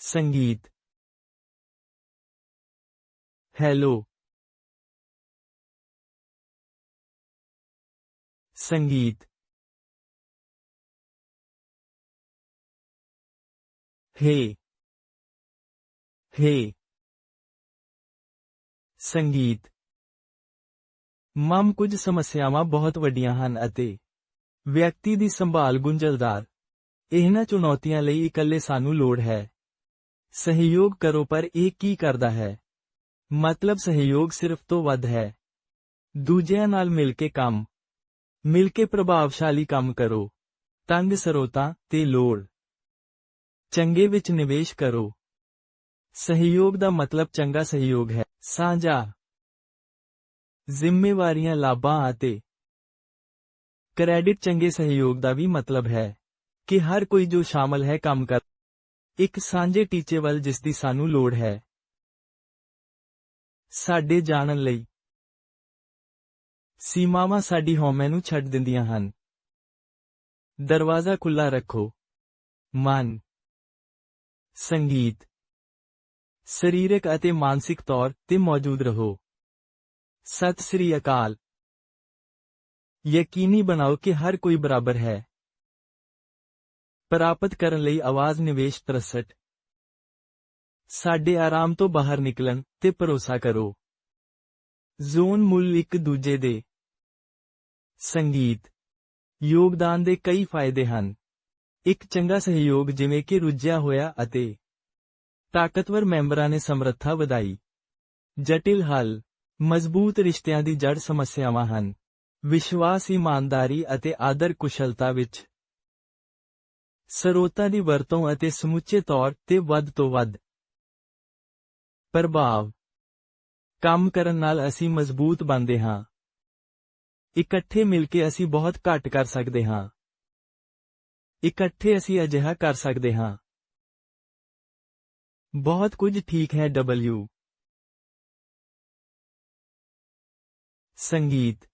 ਸੰਗੀਤ ਹੈਲੋ ਸੰਗੀਤ ਹੇ ਹੇ ਸੰਗੀਤ ਮਮ ਕੁਝ ਸਮੱਸਿਆਵਾਂ ਬਹੁਤ ਵੱਡੀਆਂ ਹਨ ਅਤੇ ਵਿਅਕਤੀ ਦੀ ਸੰਭਾਲ ਗੁੰਝਲਦਾਰ ਇਹਨਾਂ ਚੁਣੌਤੀਆਂ ਲਈ ਇਕੱਲੇ ਸਾਨੂੰ ਲੋੜ ਹੈ ਸਹਿਯੋਗ ਕਰੋ ਪਰ ਇਹ ਕੀ ਕਰਦਾ ਹੈ ਮਤਲਬ ਸਹਿਯੋਗ ਸਿਰਫ ਤੋਂ ਵੱਧ ਹੈ ਦੂਜਿਆਂ ਨਾਲ ਮਿਲ ਕੇ ਕੰਮ ਮਿਲ ਕੇ ਪ੍ਰਭਾਵਸ਼ਾਲੀ ਕੰਮ ਕਰੋ ਤੰਗ ਸਰੋਤਾਂ ਤੇ ਲੋੜ ਚੰਗੇ ਵਿੱਚ ਨਿਵੇਸ਼ ਕਰੋ ਸਹਿਯੋਗ ਦਾ ਮਤਲਬ ਚੰਗਾ ਸਹਿਯੋਗ ਹੈ ਸਾਂਝਾ ਜ਼ਿੰਮੇਵਾਰੀਆਂ ਲਾਭਾਂ ਅਤੇ ਕ੍ਰੈਡਿਟ ਚੰਗੇ ਸਹਿਯੋਗ ਦਾ ਵੀ ਮਤਲਬ ਹੈ ਕਿ ਹਰ ਕੋਈ ਜੋ ਸ਼ਾਮਲ ਹੈ ਕੰਮ ਕਰ ਇੱਕ ਸਾਂਝੇ ਟੀਚੇ ਵੱਲ ਜਿਸ ਦੀ ਸਾਨੂੰ ਲੋੜ ਹੈ। ਸਾਡੇ ਜਾਣਨ ਲਈ। ਸੀਮਾਵਾਂ ਸਾਡੀ ਹਉਮੈ ਨੂੰ ਛੱਡ ਦਿੰਦੀਆਂ ਹਨ। ਦਰਵਾਜ਼ਾ ਖੁੱਲਾ ਰੱਖੋ। ਮਨ। ਸੰਗੀਤ। ਸਰੀਰਕ ਅਤੇ ਮਾਨਸਿਕ ਤੌਰ ਤੇ ਮੌਜੂਦ ਰਹੋ। ਸਤਿ ਸ੍ਰੀ ਅਕਾਲ। ਯਕੀਨੀ ਬਣਾਓ ਕਿ ਹਰ ਕੋਈ ਬਰਾਬਰ ਹੈ। ਪ੍ਰਾਪਤ ਕਰਨ ਲਈ ਆਵਾਜ਼ ਨਿਵੇਸ਼ 63 ਸਾਡੇ ਆਰਾਮ ਤੋਂ ਬਾਹਰ ਨਿਕਲਣ ਤੇ ਭਰੋਸਾ ਕਰੋ। ਜ਼ੋਨ ਮੁੱਲ ਇੱਕ ਦੂਜੇ ਦੇ ਸੰਗੀਤ, ਯੋਗਦਾਨ ਦੇ ਕਈ ਫਾਇਦੇ ਹਨ। ਇੱਕ ਚੰਗਾ ਸਹਿਯੋਗ ਜਿਵੇਂ ਕਿ ਰੁੱਝਿਆ ਹੋਇਆ ਅਤੇ ਤਾਕਤਵਰ ਮੈਂਬਰਾਂ ਨੇ ਸਮਰੱਥਾ ਵਧਾਈ। ਜਟਿਲ ਹੱਲ, ਮਜ਼ਬੂਤ ਰਿਸ਼ਤਿਆਂ ਦੀ ਜੜ ਸਮੱਸਿਆਵਾਂ ਹਨ। ਵਿਸ਼ਵਾਸ, ਇਮਾਨਦਾਰੀ ਅਤੇ ਆਦਰ ਕੁਸ਼ਲਤਾ ਵਿੱਚ ਸਰੋਤਾਂ ਦੀ ਵਰਤੋਂ ਅਤੇ ਸਮੁੱਚੇ ਤੌਰ ਤੇ ਵੱਧ ਤੋਂ ਵੱਧ ਪ੍ਰਭਾਵ ਕੰਮ ਕਰਨ ਨਾਲ ਅਸੀਂ ਮਜ਼ਬੂਤ ਬਣਦੇ ਹਾਂ। ਇਕੱਠੇ ਮਿਲ ਕੇ ਅਸੀਂ ਬਹੁਤ ਘੱਟ ਕਰ ਸਕਦੇ ਹਾਂ। ਇਕੱਠੇ ਅਸੀਂ ਅਜਿਹਾ ਕਰ ਸਕਦੇ ਹਾਂ। ਬਹੁਤ ਕੁਝ ਠੀਕ ਹੈ, ਡਬਲਯੂ ਸੰਗੀਤ